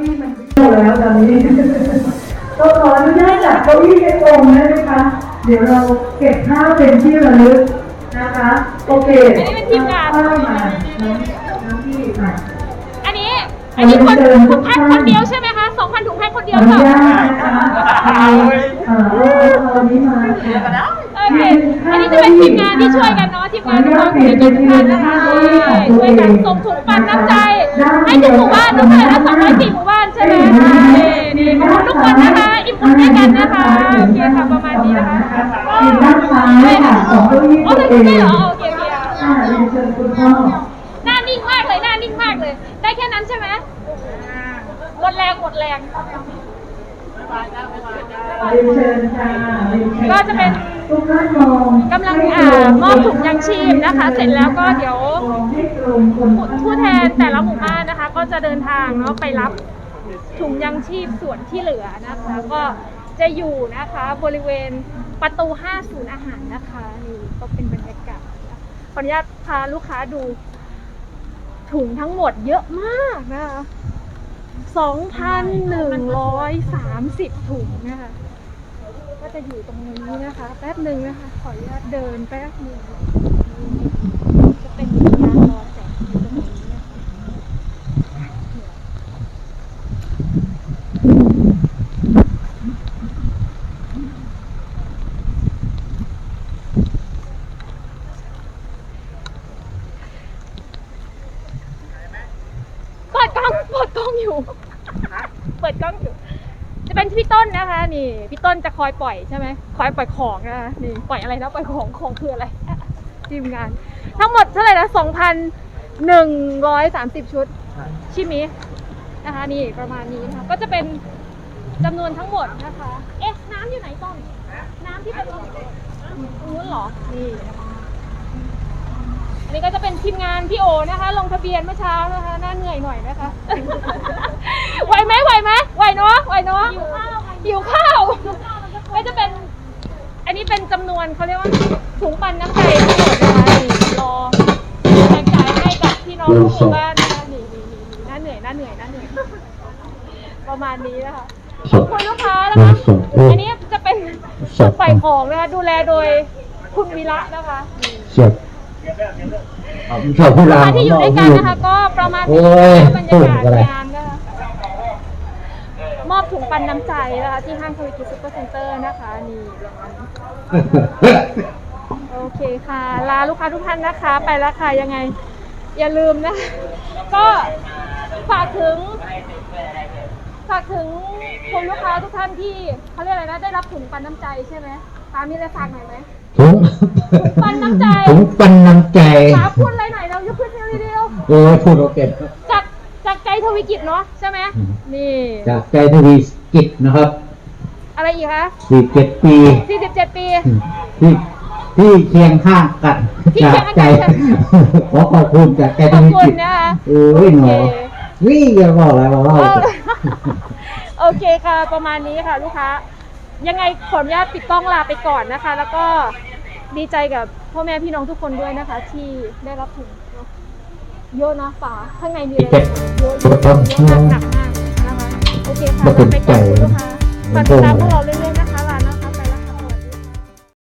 อี้มันเข้าแล้วตอนนี้ก็ขออนุญาตจัดเก้าอี้ให้ตรงได้ไหมคะ เดี๋ยวเราเก็บภาพเป็นที่ระลึกนะคะ โอเคอันนี้เป็นทีมงานข้าวมาน้องน้องพี่มาอันนี้ อันนี้คนคนแพ็คคนเดียวใช่ไหมคะสองพันถุงแพ็คคนขเดีอยวอนุเปล่าญาตนะคะเอาเอ่อเอาอันนี้มาค่ะโอเคอันนี้จะเป็นทีมงานที่ช่วยกันเนาะทีมงานทุกคนทีมงานทุกท่านนะคะช่วยกันส่งถุงปันน้ำใจให้ถึงหมู่บ้าน ทุกคนละสองร้อยสี่หมู่บ้านใช่ไหมคะนี่นี่ขอบคุณทุกคนนะคะ อิ่มบุญด้วยกันนะคะ โอเคค่ะ ประมาณนี้นะคะทีมด้านซ้ายค่ะของเก้าอี้อ๋อตัวเป็นเอไม่งเหรอโอเคโอเคอ่าเรียนเชิญคุณพ่อหน้านิ่งมากเลย หน้านิ่งมากเลย ได้แค่นั้นใช่ไหมหมดแรงหมดแรง เรียนเชิญค่ะเรียนเชิญก็จะเป็นทุ กำลังอ่ามอบถุงยังชีพนะคะ เสร็จแล้วก็เดี๋ยวผู้แทนแต่ละหมู่บ้านนะคะ ก็จะเดินทางเนาะไปรับถุงยังชีพส่วนที่เหลือนะคะ ก็จะอยู่นะคะบริเวณประตู 5 ศูนย์อาหารนะคะนี่ก็เป็นบรรยากาศขออนุญาตพาลูกค้าดูถุงทั้งหมดเยอะมากนะคะ2,130 ถุงนะคะ ก็จะอยู่ตรงนี้นะคะ แป๊บหนึ่งนะคะ ขออนุญาตเดินแป๊บหนึ่งจะเป็นการรอแจกอยู่ตรงนี้นะคะเปิดกล้องเปิดกล้องอยู่ เปิดกล้องอยู่ เป็นพี่ต้นนะคะ นี่ พี่ต้นจะคอยปล่อยใช่ไหมคอยปล่อยของนะคะนี่ปล่อยอะไรนะปล่อยของของคืออะไรทีมงาน ทั้งหมดเท่าไหร่นะสองพันหนึ่งร้อยสามสิบชุดชิมินะคะนี่ประมาณนี้นะคะก็จะเป็นจำนวนทั้งหมดนะคะ เอ๊ะน้ำอยู่ไหนต้นน้ำที่เป็นนู้นเหรอนี่อันนี้ก็จะเป็นทีมงานพี่โอนะคะ ลงทะเบียนเมื่อเช้านะคะน่าเหนื่อยหน่อยนะคะ ไหวไหมไหวไหมไหวเนาะไหวเนาะหิวข้าวหิวข้าวก็จะเป็น อันนี้เป็นจำนวนเขาเรียกว่าถุงปันน้ำใจทั้งหมดนะคะนี่รอแจกจ่ายให้กับพี่น้องทุกหมู่บ้านนะคะนี่นี่นี่นี่น่าเหนื่อยน่าเหนื่อยน่าเหนื่อยประมาณนี้นะคะขอบคุณลูกค้านะคะอันนี้จะเป็นจุดใส่ของนะคะดูแลโดยคุณวีระนะคะนี่เสียบชอบพูดลูกลาค้าที่อยู่ด้วยกันนะคะ ก็ประมาณโอ้นี้ยบรรยากาศพูดอะไรงาน ก็มอบถุงปันน้ำใจนะคะที่ห้างทวีกิจซุปเปอร์เซ็นเตอร์นะคะนี่ประมาณนี้โอเคค่ะ ลาลูกค้าทุกท่านนะคะ ไปแล้วค่ะยังไง อย่าลืมนะ ก็ฝากถึงฝากถึงคุณลูกค้าทุกท่านที่เขาเรียกอะไรนะได้รับถุงปันน้ำใจใช่ไหมตามีอะไรฝากหน่อยไหมถุงปันน้ำใจถุงปันน้ำใจตาพูดอะไรหน่อยเรายกขึ้นเร็วโอ้ยพูดโอเคๆจากจากใจทวีกิจเนาะใช่ไหมอืมนี่จากใจทวี กิจนะครับอะไรอีกคะสี่เจ็ดปี47 ปี ที่ที่เคียงข้างกันที่จากเคียงใจข้างกันขอขอบคุณจากใจขทอบวีคุกิณจนะคะ โอ้ยหนอโอเค วิ่งอย่าบอกอะไรมาเล่าเออโอเคค่ะ ประมาณนี้ค่ะ ลูกค้า ยังไงขออนุญาตปิดกล้องลาไปก่อนนะคะ แล้วก็ดีใจกับพ่อแม่พี่น้องทุกคนด้วยนะคะ ที่ได้รับถุงเนอะเยอะนะฝาข้างในมีอะไรเยอะเยอะเยอะมากหนักมากนะ ค่ะลาไปก่อนคุณลูกค้าฝากติดตามพวกเราเลย